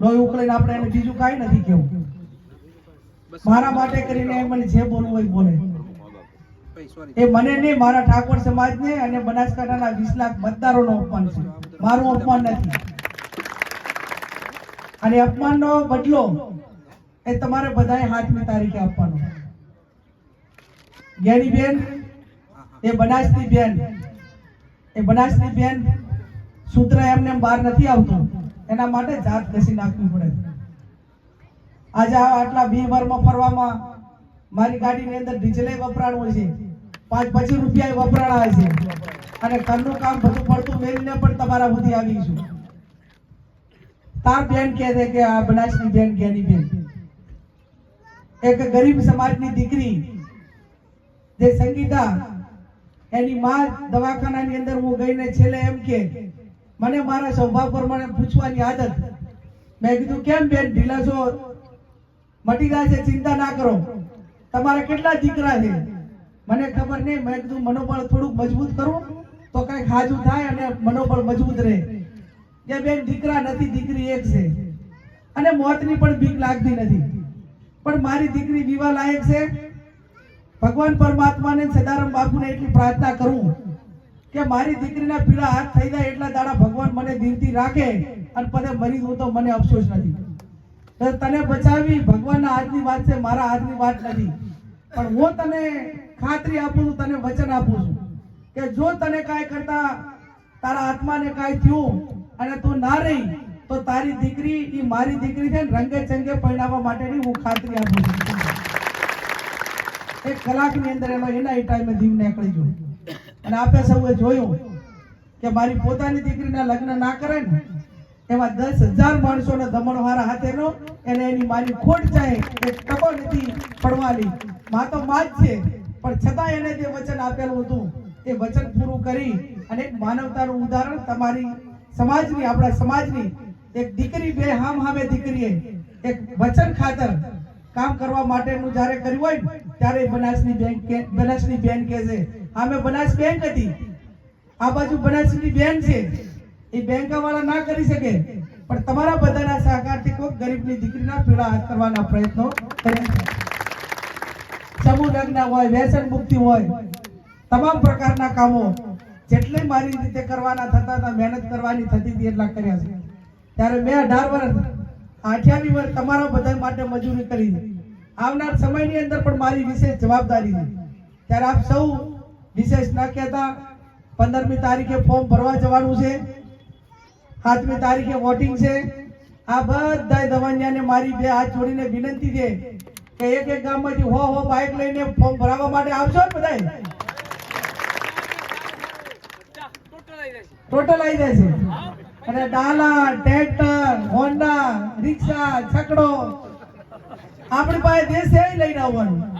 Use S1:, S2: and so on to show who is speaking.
S1: લોહી ઉકળીને આપણે એને બીજું કાંઈ નથી કેવું. મારા માટે કરીને મને જે બોલવું હોય બોલે. એ મને નહીં મારા ઠાકોર સમાજને અને બનાસકાંઠાના વીસ લાખ મતદારોનો અપમાન છે. મારું અપમાન નથી. અને અપમાનનો બદલો એ તમારે બધાએ હાથમી તારીખે આપવાનો. જ્ઞાનીબેન એ બનાસની બેન એ બનાસની બેન સૂત્ર એમને બહાર નથી આવતું. એના માટે જાત ઘસી નાખવી પડે આજે આટલા વી ફરવામાં મારી ગાડીની અંદર ડીઝલે વપરાણું છે. પાંચ પચીસ રૂપિયા વપરાણા છે. અને ઘરનું કામ બધું પડતું મેળવીને પણ તમારા સુધી આવી છું. તાર બેન કહે છે કે આ બનાસની બેન જ્ઞાની બેન. એક ગરીબ સમાજની દીકરી, જે સંગીતા, એની માં દવાખાનાની અંદર હું ગઈને છેલ્લે એમ કે મને મારા સ્વભાવ પ્રમાણે પૂછવાની આદત. મેં કીધું, કેમ બેન ઢીલા છો? મટી જાય છે, ચિંતા ના કરો. તમારા કેટલા દીકરા છે? મને ખબર નહીં. મેં કીધું, મનોબળ થોડુંક મજબૂત કરું, તો કંઈક હાજુ થાય અને મનોબળ મજબૂત રહે. કે બેન, દીકરા નથી, દીકરી એક છે. અને મોતની પણ બીક લાગતી નથી. પણ મારી દીકરી વિવાહ લાયક છે. ભગવાન પરમાત્માને સદારામ બાપુને એટલી પ્રાર્થના કરું કે મારી દીકરીના પીળા હાથ થઈ જાય એટલા દાડા ભગવાન મને દીવતી રાખે અને પછી મરી દઉં તો મને અફસોસ નથી. તને બચાવી ભગવાનના હાથની વાત છે, મારા હાથની વાત નથી. પણ હું તને ખાતરી આપું છું, તને વચન આપું છું કે જો તને કાંઈ કરતા તારા આત્માને કાંઈ થયું અને તું ના રહી, તો તારી દીકરી એ મારી દીકરી છે ને રંગે ચંગે પરણાવવા માટેની હું ખાતરી આપું છું. એક કલાકની અંદર એનો એના એ ટાઈમે જીવ નીકળી ગયો. અને આપે સૌએ જોયું કે મારી પોતાની દીકરીના લગ્ન ના કરે ને એમાં દસ હજાર માણસોને દમણવાળા હાથેનો એને એની મારી ખોટ જાય એ ટકો નથી પડવાની. માં તો માં જ છે, પણ છતાં એને જે વચન આપેલું હતું, એ વચન પૂરું કરી અને એક માનવતાનું ઉદાહરણ તમારી સમાજની, આપણા સમાજની, એક દીકરી બે હામ હામે દીકરીએ એક વચન ખાતર કામ કરવા માટેનું જ્યારે કર્યું હોય ત્યારે બનાસની બેન કે, બનાસની બેન કહે છે આમે બનાસ બેંક હતી. આ બાજુ બનાસની બેન છે. એ બેંક વાળા ના કરી શકે. પણ તમારા બધાના સહકારથી કોઈ ગરીબની દીકરીના પીડા હાથ કરવાના પ્રયત્નો સમૂહ લગ્ન હોય, વ્યસન મુક્તિ હોય, તમામ પ્રકારના કામો જેટલે મારી રીતે કરવાના થતા હતા, મહેનત કરવાની થતી હતી એટલા કર્યા છે. ત્યારે મેં અઢાર વર્ષ આઠ્યાવી વર્ષ તમારા બધા માટે મજૂરી કરી. આવનાર સમયની અંદર પણ મારી વિશેષ જવાબદારી છે. ત્યારે આપ સૌ વિશેષ ના કહેતા, પંદરમી તારીખે ફોર્મ ભરવા જવાનું છે. સાતમી તારીખે વોટિંગ છે. આ બધા દવાનિયાને મારી બે હાથ જોડીને વિનંતી છે કે એક એક ગામમાંથી હો હો બાઇક લઈને ફોર્મ ભરાવવા માટે આવશો ને બધાય? ટોટલ આવી જાય છે અને ડાલા ટ્રેક્ટર હોન્ડા, રિક્ષા, છકડો. આપણી પાસે દેશ લઈને આવવાનું.